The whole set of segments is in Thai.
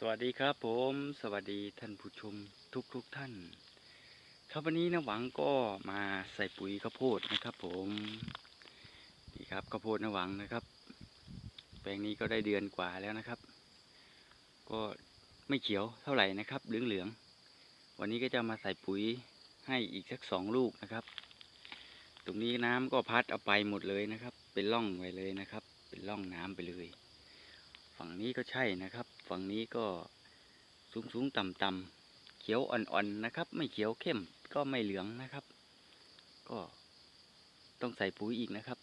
สวัสดีครับผม สวัสดีท่านผู้ชมทุกทุกๆท่าน ครับวันนี้นะหวังก็มาใส่ปุ๋ยข้าวโพดนะครับ ผมนี่ครับข้าวโพดนะหวังนะครับ แปลงนี้ก็ได้เดือนกว่าแล้วนะครับ ก็ไม่เขียวเท่าไหร่นะครับเหลืองๆวันนี้ก็จะมาใส่ปุ๋ยให้อีกสักสองลูกนะครับ ตรงนี้น้ำก็พัดเอาไปหมดเลยนะครับ เป็นร่องไว้เลยนะครับ เป็นร่องน้ำไปเลย ฝั่งนี้ก็ใช่นะครับ ฝั่งนี้ก็สูงสูงต่ำต่ำๆเขียวอ่อนๆนะครับ ไม่เขียวเข้มก็ไม่เหลืองนะครับ ก็ต้องใส่ปุ๋ยอีกนะครับ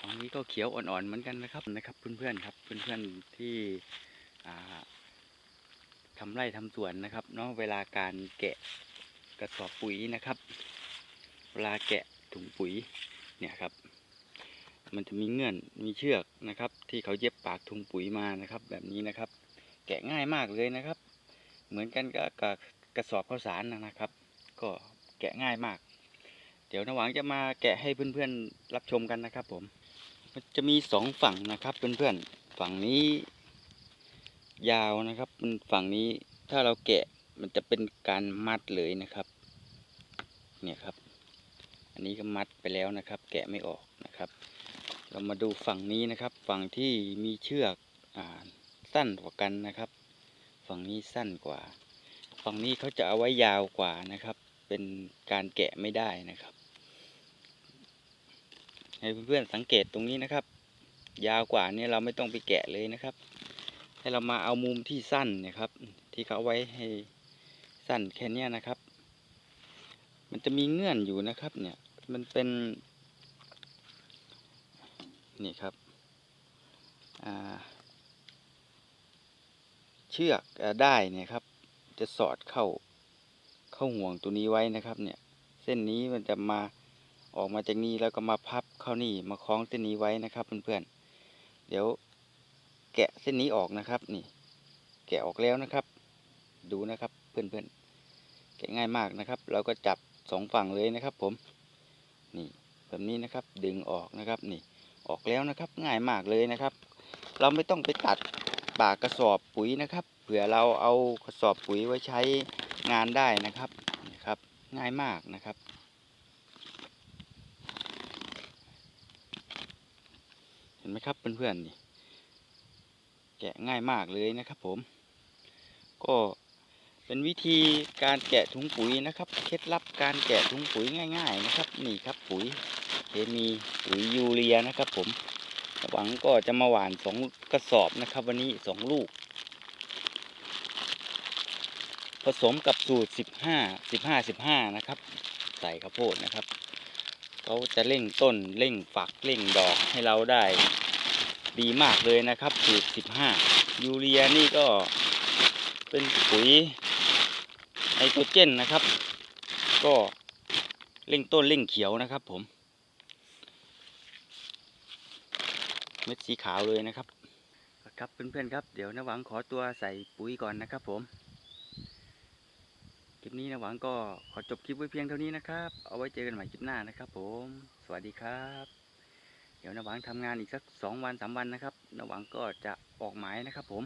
ฝั่งนี้ก็เขียวอ่อนๆเหมือนกันนะครับนะครับเพื่อนๆครับเพื่อนๆที่อ่าทำไร่ทำสวนนะครับเนาะเวลาการแกะกระสอบปุ๋ยนะครับ เวลาแกะถุงปุ๋ยเนี่ยครับ มันจะมีเงื่อนมีเชือกนะครับ ที่เขาเย็บปากถุงปุ๋ยมานะครับ แบบนี้นะครับ แกะง่ายมากเลยนะครับ เหมือนกันกับกับกระสอบข้าวสารนะครับ ก็แกะง่ายมาก เดี๋ยวนะหวังจะมาแกะให้เพื่อนๆรับชมกันนะครับผมมันจะมีสองฝั่งนะครับเพื่อนๆฝั่งนี้ยาวนะครับมันฝั่งนี้ถ้าเราแกะมันจะเป็นการมัดเลยนะครับ เนี่ยครับ อันนี้ก็มัดไปแล้วนะครับ แกะไม่ออกนะครับ เรามาดูฝั่งนี้นะครับ ฝั่งที่มีเชือกอสั้นกว่ากันนะครับ ฝั่งนี้สั้นกว่า ฝั่งนี้เขาจะเอาไว้ยาวกว่านะครับ เป็นการแกะไม่ได้นะครับ ให้เพื่อนๆสังเกตตรงนี้นะครับ ยาวกว่านี่เราไม่ต้องไปแกะเลยนะครับ ให้เรามาเอามุมที่สั้นนะครับ ที่เขาไว้ให้สั้นแค่นี้นะครับ มันจะมีเงื่อนอยู่นะครับเนี่ยมันเป็น นี่ครับเชือกอได้เนี่ยครับ จะสอดเข้าเข้าห่วงตัวนี้ไว้นะครับ เนี่ย เส้นนี้มันจะมาออกมาจากนี้แล้วก็มาพับเข้านี่มาคล้องเส้นนี้ไว้นะครับเพื่อนๆเดี๋ยวแกะเส้นนี้ออกนะครับ นี่ แกะออกแล้วนะครับ ดูนะครับเพื่อนๆแกะง่ายมากนะครับ เราก็จับสองฝั่งเลยนะครับ ผม นี่แบบนี้นะครับ ดึงออกนะครับนี่ ออกแล้วนะครับ ง่ายมากเลยนะครับ เราไม่ต้องไปตัดปากกระสอบปุ๋ยนะครับเผื่อเราเอากระสอบปุ๋ยไว้ใช้งานได้นะครับนี่ครับ ง่ายมากนะครับเห็นไหมครับเพื่อนๆนี่แกะง่ายมากเลยนะครับ ผม ก็เป็นวิธีการแกะถุงปุ๋ยนะครับ เคล็ดลับการแกะถุงปุ๋ยง่าย ๆ นะครับ นี่ครับปุ๋ย เคมีปุ๋ยยูเรียนะครับ ผมหวังก็จะมาหว่านสองกระสอบนะครับ วันนี้สองลูก ผสมกับสูตรสิบห้าสิบห้าสิบห้านะครับ ใส่ข้าวโพดนะครับเขาจะเร่งต้นเร่งฝักเร่งดอกให้เราได้ดีมากเลยนะครับสูตรสิบห้ายูเรียนี่ก็เป็นปุ๋ยไนโตรเจนนะครับ ก็เร่งต้นเร่งเขียวนะครับผม เม็ดสีขาวเลยนะครับ ครับเพื่อนๆครับ เดี๋ยวนะหวังขอตัวใส่ปุ๋ยก่อนนะครับ ผมคลิปนี้นะหวังก็ขอจบคลิปไว้เพียงเท่านี้นะครับ เอาไว้เจอกันใหม่คลิปหน้านะครับ ผม สวัสดีครับ เดี๋ยวนะหวังทำงานอีกสักสองวันสามวันนะครับนะหวังก็จะออกหมายนะครับ ผม